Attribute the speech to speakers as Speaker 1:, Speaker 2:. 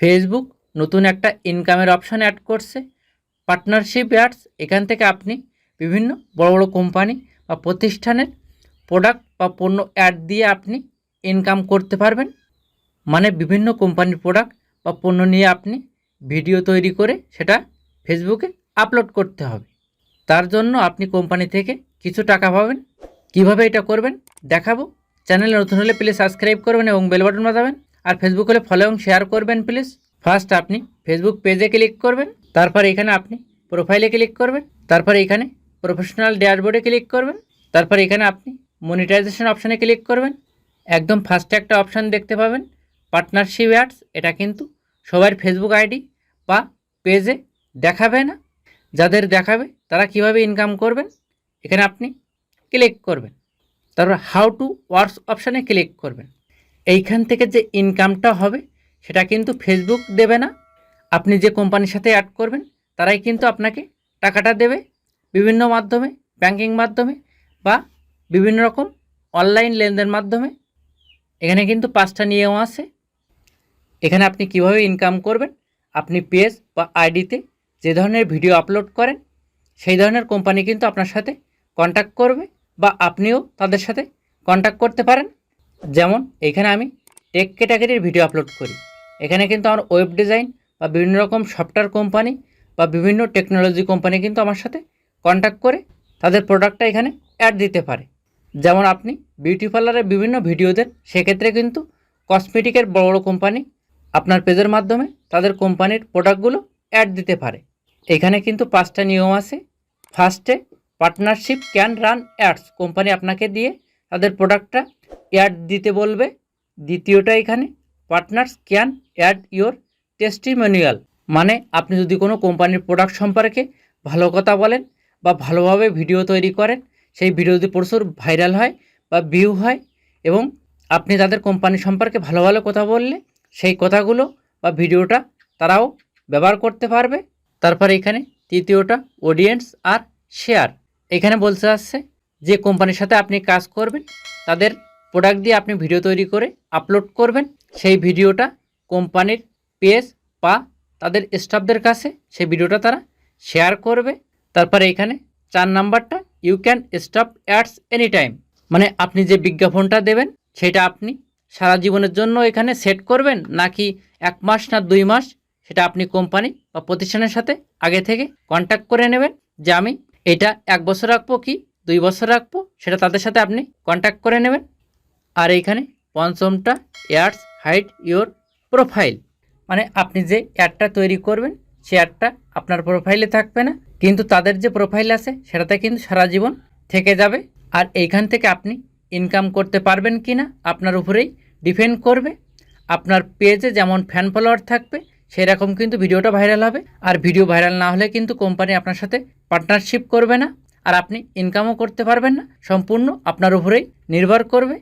Speaker 1: Facebook নতুন একটা ইনকামের অপশান অ্যাড করছে। পার্টনারশিপ অ্যাডস এখান থেকে আপনি বিভিন্ন বড় বড় কোম্পানি বা প্রতিষ্ঠানের প্রোডাক্ট বা পণ্য অ্যাড দিয়ে আপনি ইনকাম করতে পারবেন। মানে বিভিন্ন কোম্পানির প্রোডাক্ট বা পণ্য নিয়ে আপনি ভিডিও তৈরি করে সেটা ফেসবুকে আপলোড করতে হবে। তার জন্য আপনি কোম্পানি থেকে কিছু টাকা পাবেন। কীভাবে এটা করবেন, দেখাবো। চ্যানেলে নতুন হলে প্লিজ সাবস্ক্রাইব করবেন এবং বেল বাটন বাজাবেন। আর ফেসবুক হলে ফলো এবং শেয়ার করবেন প্লিজ ফার্স্ট আপনি ফেসবুক পেজে ক্লিক করবেন, তারপর এখানে আপনি প্রোফাইলে ক্লিক করবেন, তারপর এখানে প্রফেশনাল ড্যাশবোর্ডে ক্লিক করবেন, তারপর এখানে আপনি মনিটাইজেশন অপশানে ক্লিক করবেন। একদম ফার্স্টে একটা অপশান দেখতে পাবেন পার্টনারশিপ অ্যাডস এটা কিন্তু সবার ফেসবুক আইডি বা পেজে দেখাবে না। যাদের দেখাবে, তারা কীভাবে ইনকাম করবেন, এখানে আপনি ক্লিক করবেন। তারপর হাউ টু ওয়ার্কস অপশানে ক্লিক করবেন। এইখান থেকে যে ইনকামটা হবে, সেটা কিন্তু ফেসবুক দেবে না। আপনি যে কোম্পানির সাথে অ্যাড করবেন, তারাই কিন্তু আপনাকে টাকাটা দেবে বিভিন্ন মাধ্যমে ব্যাংকিং মাধ্যমে বা বিভিন্ন রকম অনলাইন লেনদেন মাধ্যমে। এখানে কিন্তু পাঁচটা নিয়ম আছে। এখানে আপনি কীভাবে ইনকাম করবেন, আপনি পেজ বা আইডিতে যে ধরনের ভিডিও আপলোড করেন, সেই ধরনের কোম্পানি কিন্তু আপনার সাথে কন্ট্যাক্ট করবে বা আপনিও তাদের সাথে কন্ট্যাক্ট করতে পারেন। যেমন এখানে আমি টেক ক্যাটাগরির ভিডিও আপলোড করি। এখানে কিন্তু আমার ওয়েব ডিজাইন বা বিভিন্ন রকম সফটওয়্যার কোম্পানি বা বিভিন্ন টেকনোলজি কোম্পানি কিন্তু আমার সাথে কন্ট্যাক্ট করে তাদের প্রোডাক্টটা এখানে অ্যাড দিতে পারে। যেমন আপনি বিউটি পার্লারের বিভিন্ন ভিডিও দেন, সেক্ষেত্রে কিন্তু কসমেটিকের বড় বড় কোম্পানি আপনার পেজের মাধ্যমে তাদের কোম্পানির প্রোডাক্টগুলো অ্যাড দিতে পারে। এখানে কিন্তু পাঁচটা নিয়ম আছে। ফার্স্টে partnership can run ads company আপনাকে দিয়ে তাদের প্রোডাক্টটা অ্যাড দিতে বলবে। দ্বিতীয়টা এখানে partners can add your testimonial মানে আপনি যদি কোনো কোম্পানির প্রোডাক্ট সম্পর্কে ভালো কথা বলেন বা ভালোভাবে ভিডিও তৈরি করেন, সেই ভিডিও যদি প্রচুর ভাইরাল হয় বা ভিউ হয় এবং আপনি তাদের কোম্পানি সম্পর্কে ভালো ভালো কথা বললে, সেই কথাগুলো বা ভিডিওটা তারাও ব্যবহার করতে পারবে। তারপর এখানে তৃতীয়টা অডিয়েন্স আর শেয়ার এখানে বলতে আসছে যে কোম্পানির সাথে আপনি কাজ করবেন, তাদের প্রোডাক্ট দিয়ে আপনি ভিডিও তৈরি করে আপলোড করবেন, সেই ভিডিওটা কোম্পানির পেজ বা তাদের স্টাফদের কাছে সেই ভিডিওটা তারা শেয়ার করবে। তারপরে এখানে চার নাম্বারটা you can stop ads any time মানে আপনি যে বিজ্ঞাপনটা দেবেন, সেটা আপনি সারা জীবনের জন্য এখানে সেট করবেন, নাকি এক মাস না দুই মাস, সেটা আপনি কোম্পানি বা প্রতিষ্ঠানের সাথে আগে থেকে কন্ট্যাক্ট করে নেবেন যে আমি এটা এক বছর রাখব কি, দুই বছর রাখব, সেটা তাদের সাথে আপনি কন্ট্যাক্ট করে নেবেন। আর এইখানে পঞ্চমটা অ্যাডস হাইট, ইওর প্রোফাইল। মানে আপনি যে অ্যাডটা তৈরি করবেন, সে অ্যাডটা আপনার প্রোফাইলে থাকবে না, কিন্তু তাদের যে প্রোফাইল আছে, সেটাতে কিন্তু সারা জীবন থেকে যাবে। আর এইখান থেকে আপনি ইনকাম করতে পারবেন কি না আপনার উপরেই ডিপেন্ড করবে। আপনার পেজে যেমন ফ্যান ফলোয়ার থাকবে, সেরকম কিন্তু ভিডিওটা ভাইরাল হবে। আর ভিডিও ভাইরাল না হলে কিন্তু কোম্পানি আপনার সাথে পার্টনারশিপ করবে না। আর আপনি ইনকামও করতে পারবেন না, সম্পূর্ণ আপনার উপরেই নির্ভর করবে।